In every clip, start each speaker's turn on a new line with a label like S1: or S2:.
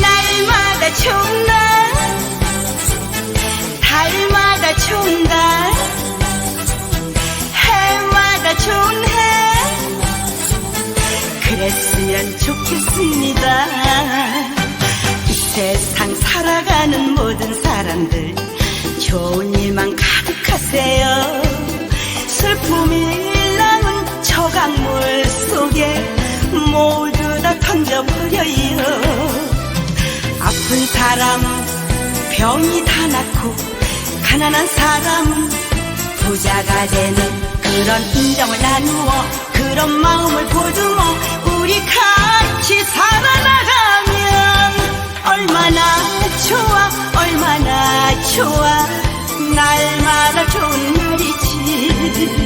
S1: 날마다 총각 달마다 총각 해마다 총해. 그랬으면 좋겠습니다. 이 세상 살아가는 모든 사람들 좋은 일만 가득하세요. 슬픔이 남은 저강물 속에 모두 다 던져버려요 아픈 사람 병이 다 낫고 가난한 사람 부자가 되는 그런 인정을 나누어 그런 마음을 보듬어 우리 같이 살아나가면 얼마나 좋아 얼마나 좋아. 날마다 좋은 날이지.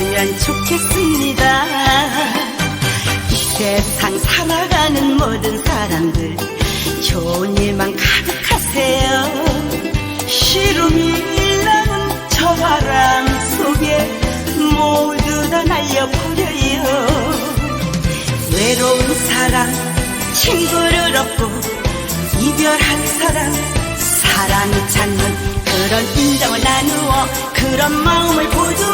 S1: 그랬으면 좋겠습니다. 이 세상 살아가는 모든 사람들 좋은 일만 가득하세요. 시름이 나는 저 바람 속에 모두 다 날려버려요. 외로운 사람 친구를 얻고 이별한 사람 사랑을 찾는 그런 인정을 나누어 그런 마음을 보듬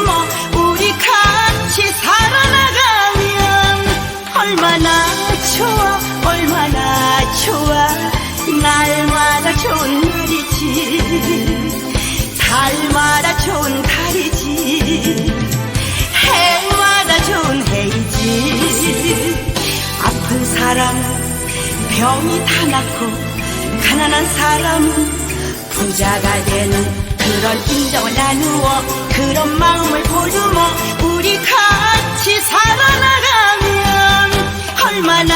S1: 병이 다 낫고 가난한 사람은 부자가 되는 그런 인정을 나누어 그런 마음을 보듬어 우리 같이 살아나가면 얼마나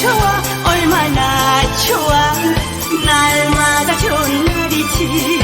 S1: 좋아 얼마나 좋아. 날마다 좋은 날이지.